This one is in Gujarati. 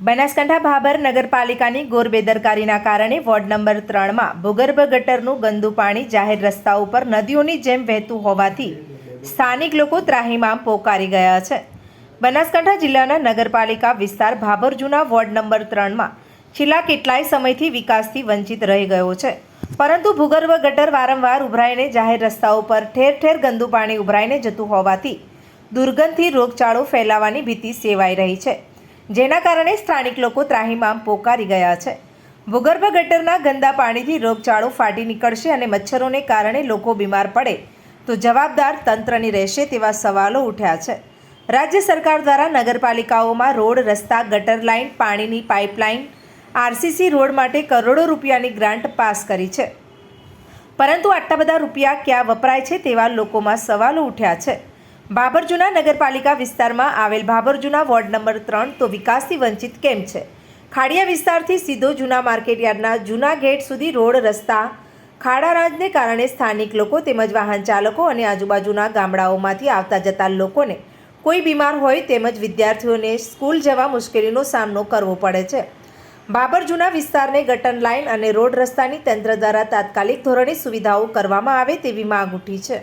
બનાસકાંઠા ભાભર નગરપાલિકાની ગોર બેદરકારીના કારણે વોર્ડ નંબર ત્રણમાં ભૂગર્ભ ગટરનું ગંદુ પાણી જાહેર રસ્તા ઉપર નદીઓની જેમ વહેતું હોવાથી સ્થાનિક લોકો ત્રાહીમામ પોકારી ગયા છે. બનાસકાંઠા જિલ્લાના નગરપાલિકા વિસ્તાર ભાભર જૂના વોર્ડ નંબર ત્રણમાં છેલ્લા કેટલાય સમયથી વિકાસથી વંચિત રહી ગયો છે. પરંતુ ભૂગર્ભ ગટર વારંવાર ઉભરાઈને જાહેર રસ્તાઓ પર ઠેર ઠેર ગંદુ પાણી ઉભરાઈને જતું હોવાથી દુર્ગંધથી રોગચાળો ફેલાવાની ભીતિ સેવાઈ રહી છે. જેના કારણે સ્થાનિક લોકો ત્રાહીમામ પોકારી ગયા છે. ભૂગર્ભ ગટરના ગંદા પાણીથી રોગચાળો ફાટી નીકળશે અને મચ્છરોને કારણે લોકો બીમાર પડે તો જવાબદાર તંત્રની રહેશે તેવા સવાલો ઉઠ્યા છે. રાજ્ય સરકાર દ્વારા નગરપાલિકાઓમાં રોડ, રસ્તા, ગટર લાઇન, પાણીની પાઇપલાઇન, આરસીસી રોડ માટે કરોડો રૂપિયાની ગ્રાન્ટ પાસ કરી છે. પરંતુ આટલા બધા રૂપિયા ક્યાં વપરાય છે તેવા લોકોમાં સવાલો ઉઠ્યા છે. બાબર જૂના નગરપાલિકા વિસ્તારમાં આવેલ બાબરજુના વોર્ડ નંબર ત્રણ તો વિકાસથી વંચિત કેમ છે? ખાડિયા વિસ્તારથી સીધો જૂના માર્કેટયાર્ડના જૂના ગેટ સુધી રોડ રસ્તા ખાડારાજને કારણે સ્થાનિક લોકો તેમજ વાહન ચાલકો અને આજુબાજુના ગામડાઓમાંથી આવતા જતા લોકોને કોઈ બીમાર હોય તેમજ વિદ્યાર્થીઓને સ્કૂલ જવા મુશ્કેલીનો સામનો કરવો પડે છે. બાબરજુના વિસ્તારને ગટન લાઇન અને રોડ રસ્તાની તંત્ર દ્વારા તાત્કાલિક ધોરણે સુવિધાઓ કરવામાં આવે તેવી માંગ ઉઠી છે.